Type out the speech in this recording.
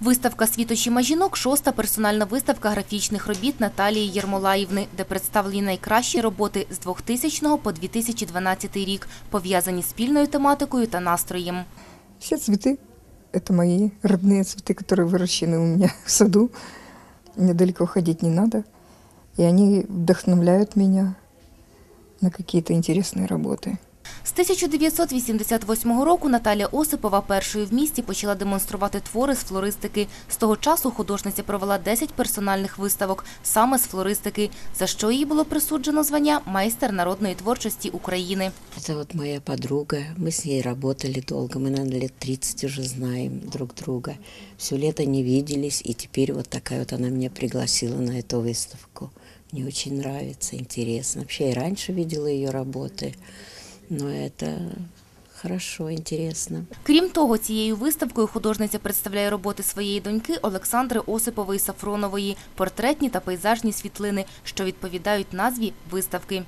Виставка «Світочіма жінок» – шоста персональна виставка графічних робіт Наталії Єрмолаївни, де представлені найкращі роботи з 2000 по 2012 рік, пов'язані з спільною тематикою та настроєм. Все цветы – это мои родные цветы, которые выращены у меня в саду. Мне далеко ходить не надо. И они вдохновляют меня на какие-то интересные работы. З 1988 року Наталя Осипова першою в місті почала демонструвати твори з флористики. З того часу художниця провела 10 персональних виставок саме з флористики, за що їй було присуджено звання майстер народної творчості України. Это вот моя подруга. Мы с ней работали долго. Мы, наверное, лет 30 уже знаем друг друга. Все лето не виделись, и теперь вот такая вот она меня пригласила на эту выставку. Мне очень нравится, интересно. Вообще, я и раньше видела ее работы, но это хорошо, интересно. Крім того, цією виставкою художниця представляє роботи своєї доньки Олександри Осипової Сафронової, портретні та пейзажні світлини, що відповідають назві виставки.